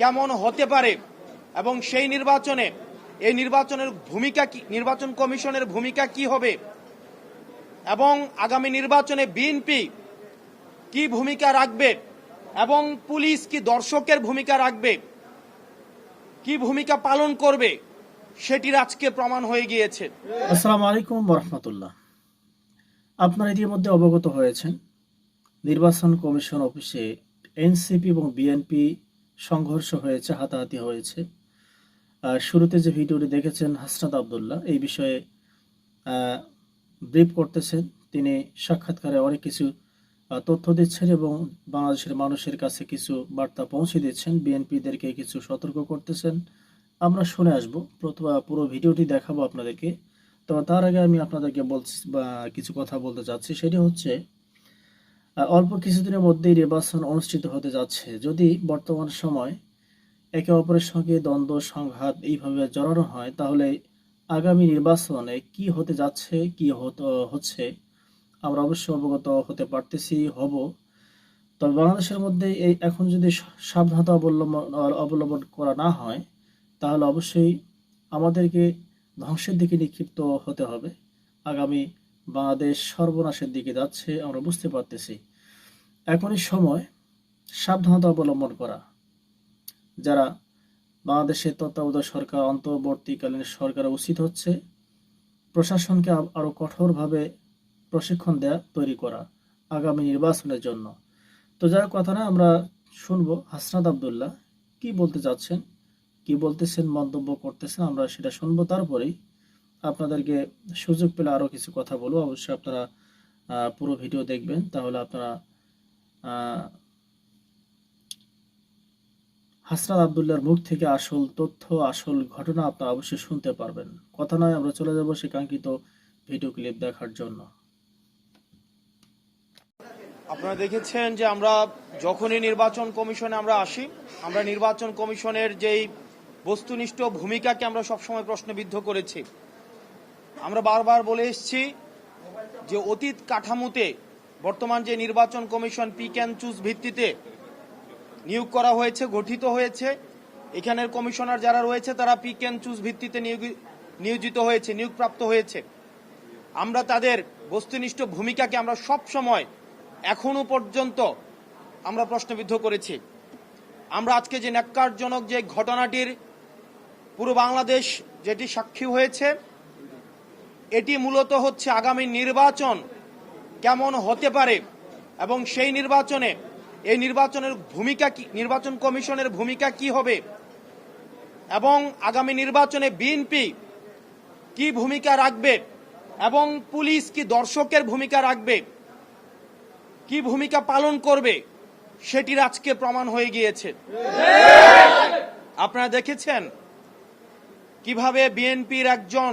কেমন হতে পারে? এবং সেই নির্বাচনে, এই নির্বাচনের ভূমিকা কি, নির্বাচন কমিশনের ভূমিকা কি হবে? এবং আগামী নির্বাচনে বিএনপি কি ভূমিকা রাখবে? এবং পুলিশ কি দর্শকের ভূমিকা রাখবে? কি ভূমিকা পালন করবে? সেটির আজকে প্রমাণ হয়ে গিয়েছে। আসসালামু আলাইকুম রহমতুল্লাহ আপনারা ইতিমধ্যে অবগত হয়েছেন, নির্বাচন কমিশন অফিসে এনসিপি এবং বিএনপি সংঘর্ষ হয়েছে, হাতাহাতি হয়েছে। শুরুতে যে ভিডিওটি দেখেছেন হাসনাত আবদুল্লাহ, এই বিষয়ে ব্রিফ করতেছেন। তিনি সাক্ষাৎকারে অনেক কিছু তথ্য দিচ্ছেন এবং বাংলাদেশের মানুষের কাছে কিছু বার্তা পৌঁছে দিচ্ছেন। বিএনপিদেরকে কিছু সতর্ক করতেছেন। আমরা শুনে আসব। প্রথম পুরো ভিডিওটি দেখাবো আপনাদেরকে। তো তার আগে আমি আপনাদেরকে বলছি, বা কিছু কথা বলতে চাচ্ছি। সেটি হচ্ছে অল্প কিছুদিনের মধ্যেই নির্বাচন অনুষ্ঠিত হতে যাচ্ছে। যদি বর্তমান সময় একে অপরের সঙ্গে দ্বন্দ্ব, সংঘাত এইভাবে জড়ানো হয়, তাহলে আগামী নির্বাচনে কি হতে যাচ্ছে, কি হচ্ছে, আমরা অবশ্যই অবগত হতে পারতেছি, হব। তবে বাংলাদেশের মধ্যে এই এখন যদি সাবধানতা অবলম্বন অবলম্বন করা না হয়, তাহলে অবশ্যই আমাদেরকে ধ্বংসের দিকে নিক্ষিপ্ত হতে হবে। আগামী বাংলাদেশ সর্বনাশের দিকে যাচ্ছে, আমরা বুঝতে পারতেছি। এখনই সময় সাবধানতা অবলম্বন করা। যারা বাংলাদেশের তত্ত্বাবধায়ক সরকার, অন্তর্বর্তীকালীন সরকার উচিত হচ্ছে, প্রশাসনকে আরও কঠোরভাবে প্রশিক্ষণ দেয়া, তৈরি করা আগামী নির্বাচনের জন্য। তো যার কথা না, আমরা শুনব হাসনাত আবদুল্লাহ। কি বলতে চাচ্ছেন? কি বলতেছেন? মন্তব্য করতেছেন? আমরা সেটা শুনব, তারপরেই আপনাদেরকে সুযোগ পেলে আরও কিছু কথা বলব। অবশ্যই আপনারা পুরো ভিডিও দেখবেন। তাহলে আপনারা হাসনাত আবদুল্লাহর মুখ থেকে আসল তথ্য, আসল ঘটনা আপনারা অবশ্যই শুনতে পারবেন। কথা নয়, আমরা চলে যাব সে কাঙ্ক্ষিত ভিডিও ক্লিপ দেখার জন্য। আপনারা দেখেছেন যে আমরা যখনই নির্বাচন কমিশনে আমরা আসি, আমরা নির্বাচন কমিশনের যেই বস্তুনিষ্ঠ ভূমিকাকে আমরা সবসময় প্রশ্নবিদ্ধ করেছি। আমরা বারবার বলে এসেছি যে অতীত কাঠামোতে বর্তমান যে নির্বাচন কমিশন পিক অ্যান্ড চুজ ভিত্তিতে নিয়োগ করা হয়েছে, গঠিত হয়েছে, এখানের কমিশনার যারা রয়েছে তারা পিক অ্যান্ড চুজ ভিত্তিতে নিয়োজিত হয়েছে, নিয়োগপ্রাপ্ত হয়েছে। আমরা তাদের বস্তুনিষ্ঠ ভূমিকাকে আমরা সব সময় এখনও পর্যন্ত আমরা প্রশ্নবিদ্ধ করেছি। আমরা আজকে যে ন্যাক্কারজনক যে ঘটনাটির পুরো বাংলাদেশ যেটি সাক্ষী হয়েছে এটি মূলত হচ্ছে আগামী নির্বাচন কেমন হতে পারে এবং সেই নির্বাচনে, এই নির্বাচনের ভূমিকা কি, নির্বাচন কমিশনের ভূমিকা কি হবে এবং আগামী নির্বাচনে বিএনপি কি ভূমিকা রাখবে এবং পুলিশ কি দর্শকের ভূমিকা রাখবে, কি ভূমিকা পালন করবে, সেটির আজকে প্রমাণ হয়ে গিয়েছে। আপনারা দেখেছেন কীভাবে বিএনপির একজন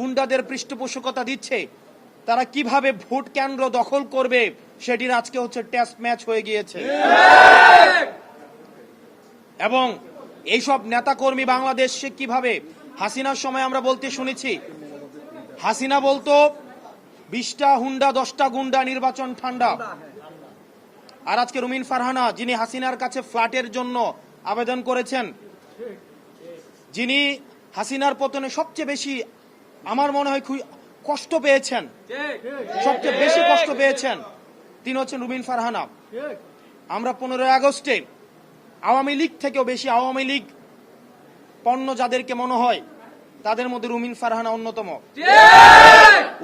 গুন্ডাদের পৃষ্ঠপোষকতা দিচ্ছে, তারা কীভাবে ভোট কেন্দ্র দখল করবে সেটির আজকে হচ্ছে টেস্ট ম্যাচ হয়ে গিয়েছে। এবং এইসব নেতাকর্মী বাংলাদেশে কীভাবে? হাসিনার সময় আমরা বলতে শুনেছি, হাসিনা বলতো, বিশটা হুন্ডা, দশটা গুন্ডা, নির্বাচন ঠান্ডা। আর আজকে রুমিন ফারহানা, যিনি হাসিনার কাছে ফ্ল্যাটের জন্য আবেদন করেছেন, যিনি হাসিনার পতনে সবচেয়ে বেশি আমার মনে হয় কষ্ট পেয়েছেন। সবচেয়ে বেশি কষ্ট পেয়েছেন তিনি হচ্ছেন রুমিন ফারহানা। আমরা পনেরোই আগস্টে আওয়ামী লীগ থেকেও বেশি আওয়ামী লীগ পণ্য যাদেরকে মনে হয়, তাদের মধ্যে রুমিন ফারহানা অন্যতম।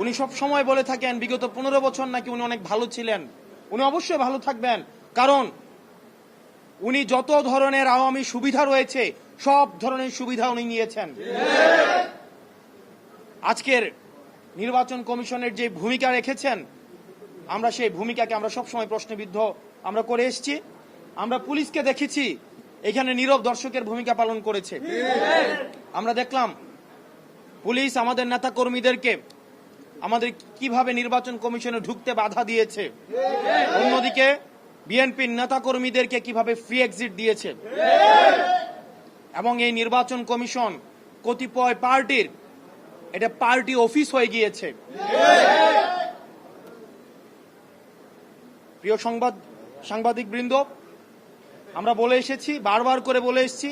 উনি সব সময় বলে থাকেন, বিগত পনেরো বছর নাকি উনি অনেক ভালো ছিলেন। উনি অবশ্যই ভালো থাকবেন, কারণ উনি যত ধরনের আওয়ামী সুবিধা রয়েছে, সব ধরনের সুবিধা উনি নিয়েছেন। আজকের নির্বাচন কমিশনের যে ভূমিকা রেখেছেন, আমরা সেই ভূমিকাকে আমরা সবসময় প্রশ্নবিদ্ধ আমরা করে এসেছি। আমরা পুলিশকে দেখেছি, এখানে নীরব দর্শকের ভূমিকা পালন করেছে। আমরা দেখলাম, পুলিশ আমাদের নেতা কর্মীদেরকে আমাদের কীভাবে নির্বাচন কমিশনে ঢুকতে বাধা দিয়েছে। অন্যদিকে, বিএনপির নেতা কর্মীদেরকে কীভাবে ফ্রি এক্সিট দিয়েছে। এবং এই নির্বাচন কমিশন কতিপয় পার্টির এটা পার্টি অফিস হয়ে গিয়েছে। প্রিয় সংবাদ সাংবাদিক বৃন্দ আমরা বলে এসেছি, বারবার করে বলে এসেছি,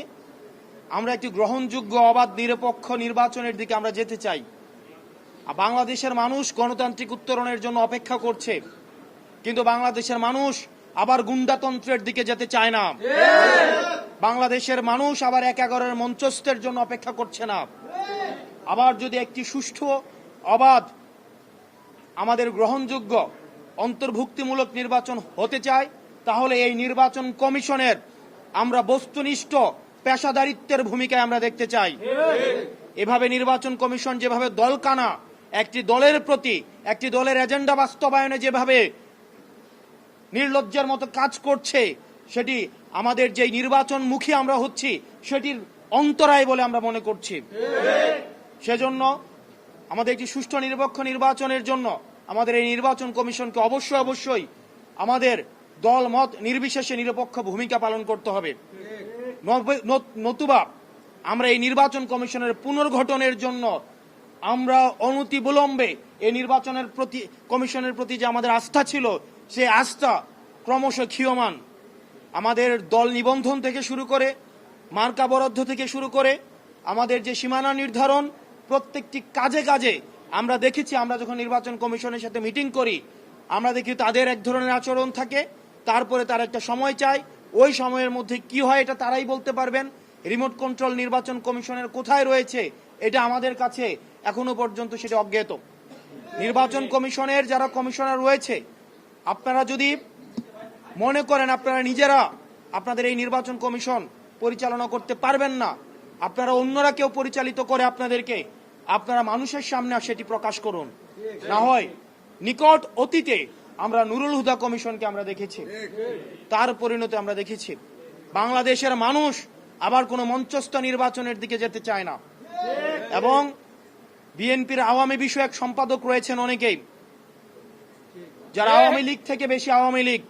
আমরা একটি গ্রহণযোগ্য, অবাধ, নিরপেক্ষ নির্বাচনের দিকে আমরা যেতে চাই। বাংলাদেশের মানুষ গণতান্ত্রিক উত্তরণের জন্য অপেক্ষা করছে। কিন্তু বাংলাদেশের মানুষ আবার গুন্ডাতন্ত্রের দিকে যেতে চায় না। বাংলাদেশের মানুষ আবার এক এগারোর মঞ্চস্থের জন্য অপেক্ষা করছে না। আবার যদি একটি সুষ্ঠু অবাধ আমাদের গ্রহণযোগ্য অন্তর্ভুক্তিমূলক নির্বাচন হতে চায়, তাহলে এই নির্বাচন কমিশনের আমরা বস্তুনিষ্ঠ পেশাদারিত্বের ভূমিকায় আমরা দেখতে চাই। এভাবে নির্বাচন কমিশন যেভাবে দলকানা, একটি দলের প্রতি, একটি দলের এজেন্ডা বাস্তবায়নে যেভাবে নির্লজ্জের মতো কাজ করছে, সেটি আমাদের যে নির্বাচনমুখী আমরা হচ্ছি, সেটির অন্তরায় বলে আমরা মনে করছি। সেজন্য আমাদের একটি সুষ্ঠু নিরপেক্ষ নির্বাচনের জন্য আমাদের এই নির্বাচন কমিশনকে অবশ্যই অবশ্যই আমাদের দল মত নির্বিশেষে নিরপেক্ষ ভূমিকা পালন করতে হবে। নতুবা আমরা এই নির্বাচন কমিশনের পুনর্গঠনের জন্য আমরা অনতি বিলম্বে এই নির্বাচনের প্রতি, কমিশনের প্রতি যে আমাদের আস্থা ছিল, সে আস্থা ক্রমশ ক্ষীয়মান। আমাদের দল নিবন্ধন থেকে শুরু করে মার্কা বরাদ্দ থেকে শুরু করে, আমাদের যে সীমানা নির্ধারণ প্রত্যেকটি কাজে কাজে আমরা দেখেছি, আমরা যখন নির্বাচন কমিশনের সাথে মিটিং করি, আমরা দেখি তাদের এক ধরনের আচরণ থাকে, তারপরে তার একটা সময় চাই, ওই সময়ের মধ্যে কি হয় এটা তারাই বলতে পারবেন। রিমোট কন্ট্রোল নির্বাচন কমিশনের কোথায় রয়েছে, এটা আমাদের কাছে এখনও পর্যন্ত সেটা অজ্ঞাত। নির্বাচন কমিশনের যারা কমিশনার রয়েছে, আপনারা যদি মনে করেন আপনারা নিজেরা আপনাদের এই নির্বাচন কমিশন পরিচালনা করতে পারবেন না আপনারা অন্যরা কেউ পরিচালিত করে আপনাদেরকে, আপনারা মানুষের সামনে সেটি প্রকাশ করুন। না হয় নিকট অতীতে আমরা নুরুল হুদা কমিশনকে আমরা দেখেছি। তার পরিণতি আমরা দেখেছি। বাংলাদেশের মানুষ আবার কোনো মঞ্চস্থ নির্বাচনের দিকে যেতে চায় না। এবং বিএনপির আওয়ামী বিষয়ক সম্পাদক রয়েছেন অনেকেই। যারা আওয়ামী লীগ থেকে বেশি আওয়ামী লীগ,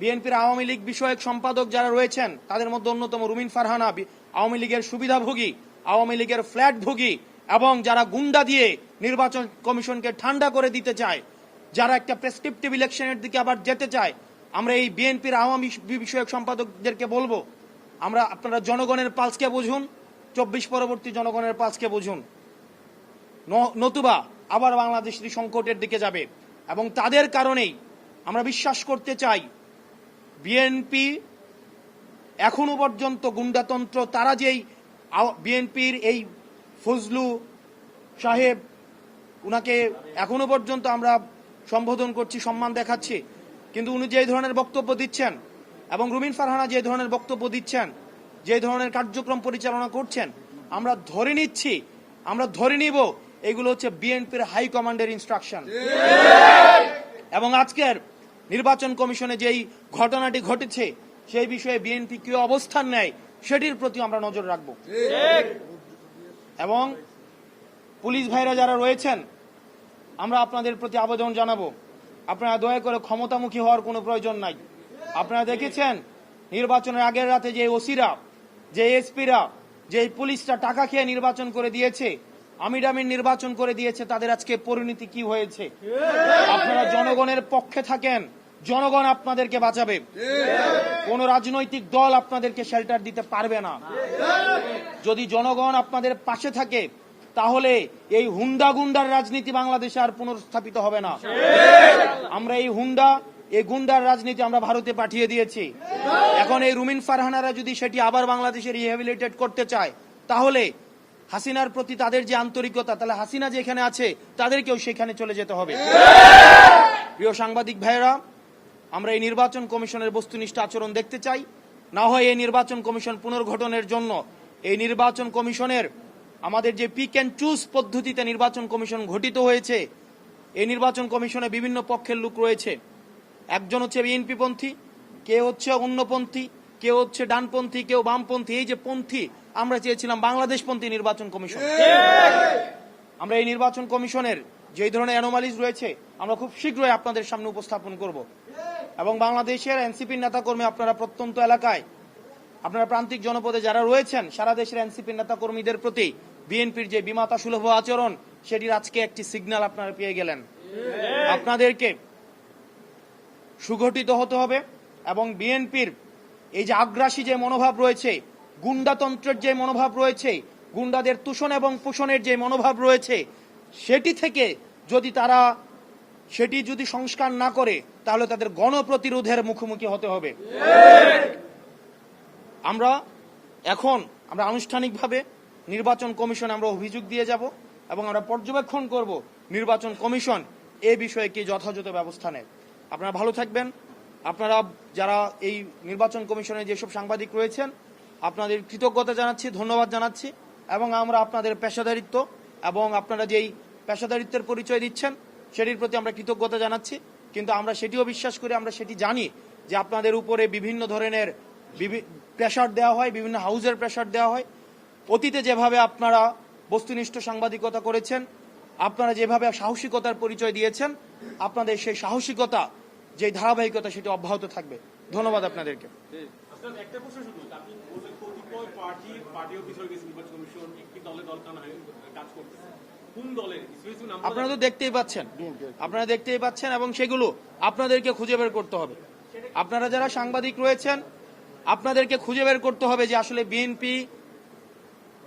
বিএনপির আওয়ামী লীগ বিষয়ক সম্পাদক যারা রয়েছেন, তাদের মধ্যে অন্যতম রুমিন ফারহানা আওয়ামী লীগের সুবিধাভোগী, আওয়ামী লীগের ফ্ল্যাট ভোগী এবং যারা গুন্ডা দিয়ে নির্বাচন কমিশনকে ঠান্ডা করে দিতে চায়, যারা একটা প্রেসক্রিপটিভ ইলেকশনের দিকে আবার যেতে চায়, আমরা এই বিএনপির আওয়ামী বিষয়ক সম্পাদকদেরকে বলব, আমরা আপনারা জনগণের পালসকে বুঝুন, চব্বিশ পরবর্তী জনগণের পালসকে বুঝুন। নতুবা আবার বাংলাদেশ সংকটের দিকে যাবে এবং তাদের কারণেই আমরা বিশ্বাস করতে চাই, বিএনপি এখনও পর্যন্ত গুন্ডাতন্ত্র তারা যেই বিএনপির এই ফজলু সাহেব উনাকে এখনও পর্যন্ত আমরা সম্বোধন করছি সম্মান দেখাচ্ছি। কিন্তু উনি যে ধরনের বক্তব্য দিচ্ছেন এবং রুমিন ফারহানা যে ধরনের বক্তব্য দিচ্ছেন যে ধরনের কার্যক্রম পরিচালনা করছেন আমরা ধরে নিচ্ছি আমরা ধরে নিব এগুলো হচ্ছে বিএনপির হাই কমান্ডের ইনস্ট্রাকশন এবং আজকের নির্বাচন কমিশনে যেই ঘটনাটি ঘটেছে সেই বিষয়ে বিএনপি কি অবস্থান নেয় সেটির প্রতি আমরা নজর রাখব। এবং পুলিশ ভাইরা যারা রয়েছেন আমরা আপনাদের প্রতি আবেদন জানাব। আপনারা দয়া করে ক্ষমতামুখী হওয়ার কোনো প্রয়োজন নাই। আপনারা দেখেছেন নির্বাচনের আগের রাতে যে ওসিরা যে এসপিরা যে পুলিশটা টাকা খেয়ে নির্বাচন করে দিয়েছে আমিরামির নির্বাচন করে দিয়েছে তাদের আজকে পরিণতি কি হয়েছে? আপনারা জনগণের পক্ষে থাকেন জনগণ আপনাদেরকে বাঁচাবে। কোন রাজনৈতিক দল আপনাদেরকে শেল্টার দিতে পারবে না। যদি জনগণ আপনাদের পাশে থাকে, তাহলে এই হুন্ডা গুন্ডার রাজনীতি বাংলাদেশে আর পুনর্স্থাপিত হবে না। আমরা এই হুন্ডা, এই গুন্ডার রাজনীতি আমরা ভারতে পাঠিয়ে দিয়েছি। এখন এই রুমিন ফারহানারা যদি সেটি আবার বাংলাদেশে রিহ্যাবিলিটেট করতে চায়, তাহলে হাসিনার প্রতি তাদের যে আন্তরিকতা, তাহলে হাসিনা যেখানে আছে, তাদেরকেও সেখানে চলে যেতে হবে। প্রিয় সাংবাদিক ভাইয়েরা আমরা এই নির্বাচন কমিশনের বস্তুনিষ্ঠ আচরণ দেখতে চাই। না হয় এই নির্বাচন কমিশন পুনর্গঠনের জন্য এই নির্বাচন কমিশনের আমাদের যে পিক অ্যান্ড চুজ পদ্ধতিতে নির্বাচন কমিশন গঠিত হয়েছে, এই নির্বাচন কমিশনে বিভিন্ন পক্ষের লোক রয়েছে। একজন হচ্ছে বিএনপি পন্থী কে হচ্ছে অন্যপন্থী কেউ হচ্ছে ডানপন্থী কেউ বামপন্থী, এই যে পন্থী, আমরা চেয়েছিলাম বাংলাদেশপন্থী নির্বাচন কমিশন। আমরা এই নির্বাচন কমিশনের যেই ধরনের অ্যানোমালিজ রয়েছে, আমরা খুব শীঘ্রই আপনাদের সামনে উপস্থাপন করব। এবং বাংলাদেশের এনসিপির নেতাকর্মী আপনারা প্রত্যন্ত এলাকায়, আপনারা প্রান্তিক জনপদে যারা রয়েছেন, সারা দেশের এনসিপির নেতাকর্মীদের প্রতি বিএনপির যে বিমাতা সুলভ আচরণ, সেটির আজকে একটি সিগন্যাল আপনারা পেয়ে গেলেন। আপনাদেরকে সুগঠিত হতে হবে এবং বিএনপির এই যে আগ্রাসী যে মনোভাব রয়েছে, গুন্ডাতন্ত্রের যে মনোভাব রয়েছে, গুন্ডাদের তুষণ এবং পোষণের যে মনোভাব রয়েছে, সেটি থেকে যদি তারা, সেটি যদি সংস্কার না করে তাহলে তাদের গণপ্রতিরোধের মুখোমুখি হতে হবে। আমরা এখন, আমরা আনুষ্ঠানিকভাবে নির্বাচন কমিশনে আমরা অভিযোগ দিয়ে যাব এবং আমরা পর্যবেক্ষণ করব নির্বাচন কমিশন এ বিষয়ে কি যথাযথ ব্যবস্থা নেয়। আপনারা ভালো থাকবেন। আপনারা যারা এই নির্বাচন কমিশনে যেসব সাংবাদিক রয়েছেন, আপনাদের কৃতজ্ঞতা জানাচ্ছি, ধন্যবাদ জানাচ্ছি এবং আমরা আপনাদের পেশাদারিত্ব এবং আপনারা যেই পেশাদারিত্বের পরিচয় দিচ্ছেন, সেটির প্রতি আমরা কৃতজ্ঞতা জানাচ্ছি। কিন্তু আমরা সেটিও বিশ্বাস করি, আমরা সেটি জানি যে আপনাদের উপরে বিভিন্ন ধরনের প্রেশার দেওয়া হয়, বিভিন্ন হাউজের প্রেশার দেওয়া হয়। অতীতে যেভাবে আপনারা বস্তুনিষ্ঠ সাংবাদিকতা করেছেন, আপনারা যেভাবে সাহসিকতার পরিচয় দিয়েছেন, আপনাদের সেই সাহসিকতা যে ধারাবাহিকতা সেটি অব্যাহত থাকবে। ধন্যবাদ আপনাদেরকে। একটা প্রশ্ন শুধু কমিশন, একটি দল কাজ করতেছে। আপনারা তো দেখতেই পাচ্ছেন। আপনারা দেখতেই পাচ্ছেন এবং সেগুলো আপনাদেরকে খুঁজে বের করতে হবে। আপনারা যারা সাংবাদিক রয়েছেন আপনাদেরকে খুঁজে বের করতে হবে যে আসলে বিএনপি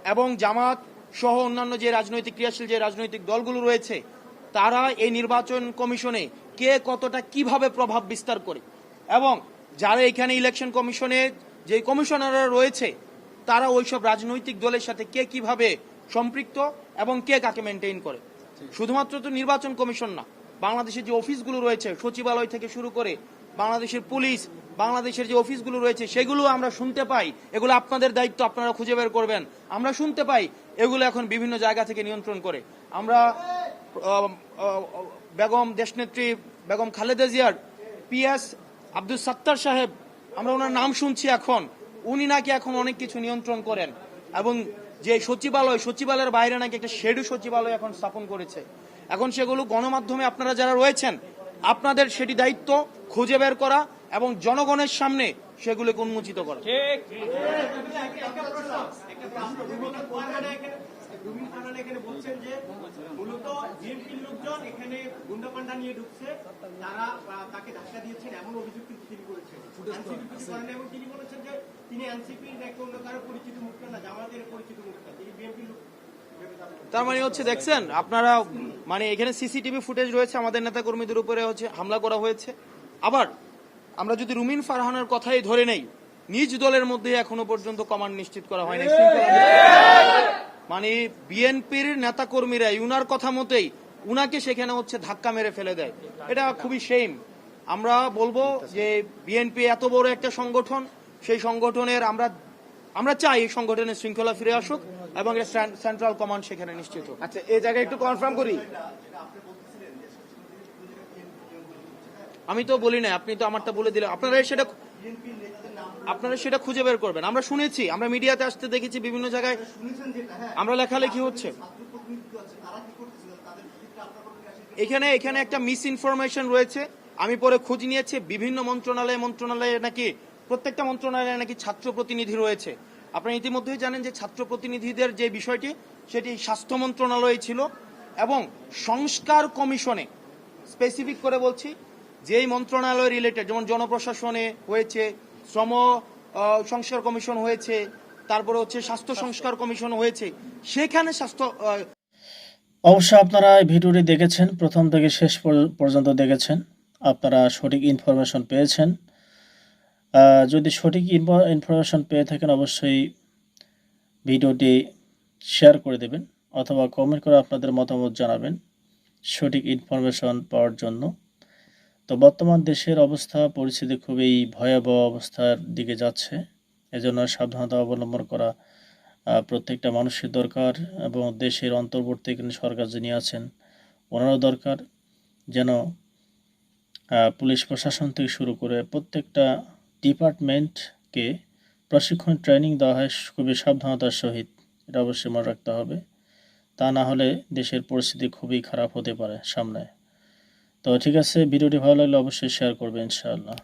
এবং জামাত সহ অন্যান্য যে রাজনৈতিক ক্রিয়াশীল যে রাজনৈতিক দলগুলো রয়েছে তারা এই নির্বাচন কমিশনে কে কতটা কীভাবে প্রভাব বিস্তার করে এবং যারা এখানে ইলেকশন কমিশনে যে কমিশনাররা রয়েছে তারা ওইসব রাজনৈতিক দলের সাথে কে কীভাবে সম্পৃক্ত এবং কে কাকে মেনটেন করে। শুধুমাত্র তো নির্বাচন কমিশন না, বাংলাদেশের যে অফিসগুলো রয়েছে, সচিবালয় থেকে শুরু করে বাংলাদেশের পুলিশ, বাংলাদেশের যে অফিসগুলো রয়েছে, সেগুলো আমরা শুনতে পাই। এগুলো আপনাদের দায়িত্ব, আপনারা খুঁজে বের করবেন। আমরা শুনতে পাই, এগুলো এখন বিভিন্ন জায়গা থেকে নিয়ন্ত্রণ করে। আমরা বেগম দেশনেত্রী, বেগম খালেদা জিয়ার পিএস আব্দুল সাত্তার সাহেব, আমরা ওনার নাম শুনছি এখন। উনি নাকি এখন অনেক কিছু নিয়ন্ত্রণ করেন এবং যে সচিবালয় সচিবালয়ের বাইরে নাকি একটা শেডু সচিবালয় এখন স্থাপন করেছে। এখন সেগুলো গণমাধ্যমে আপনারা যারা রয়েছেন আপনাদের সেটি দায়িত্ব খুঁজে বের করা এবং জনগণের সামনে সেগুলোকে উন্মোচিত করা। এখানে বলছেন যে মূলত বিএনপির লোকজন এখানে গুন্ডা নিয়ে ঢুকছে তারা তাকে ধাক্কা দিয়েছেন এমন অভিযোগ তিনি করেছেন তিনি বলেছেন যে তিনি এনসিপির অন্য কারও পরিচিত মুখ না, জামাতের পরিচিত মুখ না তিনি বিএনপির তার মানে হচ্ছে, দেখছেন, আপনারা মানে এখানে সিসিটিভি ফুটেজ রয়েছে, আমাদের নেতা কর্মীদের উপরে হচ্ছে হামলা করা হয়েছে। আবার, আমরা যদি রুমিন ফারহানের কথাই ধরে নেই, নিজ দলের মধ্যে এখনও পর্যন্ত কমান্ড নিশ্চিত করা হয়নি। মানে বিএনপির নেতা কর্মীরা উনার কথা মতেই, উনাকে সেখানে হচ্ছে ধাক্কা মেরে ফেলে দেয়। এটা খুবই সেম আমরা বলব যে, বিএনপি এত বড় একটা সংগঠন সেই সংগঠনের আমরা আমরা চাই এই সংগঠনের শৃঙ্খলা ফিরে আসুক এবং সেন্ট্রাল কমান্ড সেখানে নিশ্চিত হোক। আচ্ছা এই জায়গায় একটু কনফার্ম করি। আমি তো বলি না আপনি তো আমারটা বলে দিলেন। আপনারা সেটা আপনারা সেটা খুঁজে বের করবেন। আমরা শুনেছি আমরা মিডিয়াতে আসতে দেখেছি বিভিন্ন জায়গায় আমরা লেখালেখি হচ্ছে। এখানে এখানে একটা মিস ইনফরমেশন রয়েছে। আমি পরে খোঁজ নিয়েছি বিভিন্ন মন্ত্রণালয় মন্ত্রণালয়ে নাকি প্রত্যেকটা মন্ত্রণালয়ে নাকি ছাত্র প্রতিনিধি রয়েছে। আপনারা ইতিমধ্যেই জানেন যে ছাত্র প্রতিনিধিদের যে বিষয়টি, সেটি স্বাস্থ্য মন্ত্রণালয়ে ছিল এবং সংস্কার কমিশনে স্পেসিফিক করে বলছি, যেই মন্ত্রণালয় রিলেটেড যেমন জনপ্রশাসনে হয়েছে, শ্রম সংস্কার কমিশন হয়েছে, তারপরে হচ্ছে স্বাস্থ্য সংস্কার কমিশন হয়েছে, সেখানে স্বাস্থ্য অবশ্য আপনারা ভিডিওটি দেখেছেন, প্রথম থেকে শেষ পর- পর্যন্ত দেখেছেন। আপনারা সঠিক ইনফরমেশন পেয়েছেন। যদি সঠিক ইনফরমেশন পেয়ে থাকেন, অবশ্যই ভিডিওটি শেয়ার করে দেবেন অথবা কমেন্ট করে আপনাদের মতামত জানাবেন সঠিক ইনফরমেশন পাওয়ার জন্য। তো বর্তমান দেশের অবস্থা, পরিস্থিতি খুবই ভয়াবহ অবস্থার দিকে যাচ্ছে। এজন্য সাবধানতা অবলম্বন করা প্রত্যেকটা মানুষের দরকার এবং দেশের অন্তর্বর্তীকালীন সরকার যিনি আছেন, ওনারও দরকার। যেন পুলিশ প্রশাসন থেকে শুরু করে প্রত্যেকটা ডিপার্টমেন্ট পুলিশকে প্রশিক্ষণ, ট্রেনিং দেওয়া হয় খুবই সাবধানতার সহিত। এটা অবশ্যই মনে রাখতে হবে। তা না হলে দেশের পরিস্থিতি খুবই খারাপ হতে পারে সামনে। তো ঠিক আছে, ভিডিওটি ভালো লাগলে অবশ্যই শেয়ার করবে ইনশাআল্লাহ।